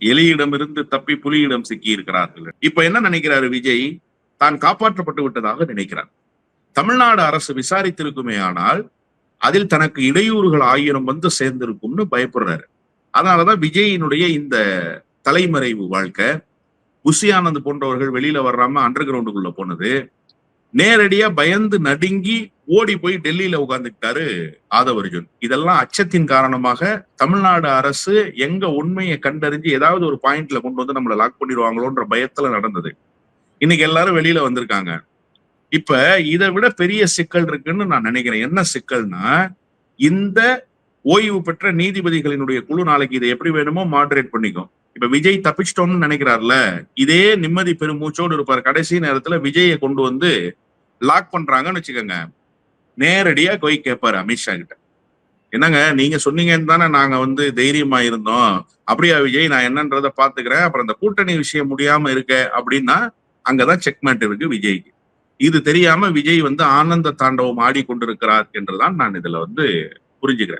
எலியிடமிருந்து தப்பி புலியிடம் சிக்கி இருக்கிறார்கள் இப்ப என்ன நினைக்கிறாரு விஜய்? தான் காப்பாற்றப்பட்டு விட்டதாக நினைக்கிறார். தமிழ்நாடு அரசு விசாரித்திருக்குமே ஆனால் அதில் தனக்கு இடையூறுகள் ஆயிரம் வந்து சேர்ந்திருக்கும்னு பயப்படுறாரு. அதனாலதான் விஜயினுடைய இந்த தலைமறைவு வாழ்க்கை புஷி ஆனந்த் போன்றவர்கள் வெளியில வர்றாம அண்டர் கிரவுண்டுக்குள்ள போனது நேரடியா பயந்து நடுங்கி ஓடி போய் டெல்லியில உட்கார்ந்துக்கிட்டாரு ஆதவ அர்ஜுன் இதெல்லாம் அச்சத்தின் காரணமாக தமிழ்நாடு அரசு எங்க உண்மையை கண்டறிஞ்சு ஏதாவது ஒரு பாயிண்ட்ல கொண்டு வந்து நம்மளை லாக் பண்ணிடுவாங்களோன்ற பயத்துல நடந்தது. இன்னைக்கு எல்லாரும் வெளியில வந்திருக்காங்க. இப்ப இதை விட பெரிய சிக்கல் இருக்குன்னு நான் நினைக்கிறேன். என்ன சிக்கல்னா இந்த ஓய்வு பெற்ற நீதிபதிகளினுடைய குழு நாளைக்கு இதை எப்படி வேணுமோ மாடரேட் பண்ணிக்கும். இப்ப விஜய் தப்பிச்சிட்டோம்னு நினைக்கிறார்ல இதே நிம்மதி பெருமூச்சோடு இருப்பார். கடைசி நேரத்துல விஜயை கொண்டு வந்து லாக் பண்றாங்கன்னு வச்சுக்கோங்க. நேரடியா போய் கேட்பாரு அமித்ஷா கிட்ட. என்னங்க நீங்க சொன்னீங்கன்னு தானே நாங்க வந்து தைரியமா இருந்தோம் அப்படியா விஜய் நான் என்னன்றத பாத்துக்கிறேன் அப்புறம் இந்த கூட்டணி விஷயம் முடியாம இருக்க அப்படின்னா அங்கதான் செக்மேட் இருக்கு விஜய்க்கு. இது தெரியாம விஜய் வந்து ஆனந்த தாண்டவம் ஆடிக்கொண்டிருக்கிறார் என்றுதான் நான் இதுல வந்து புரிஞ்சுக்கிறேன்.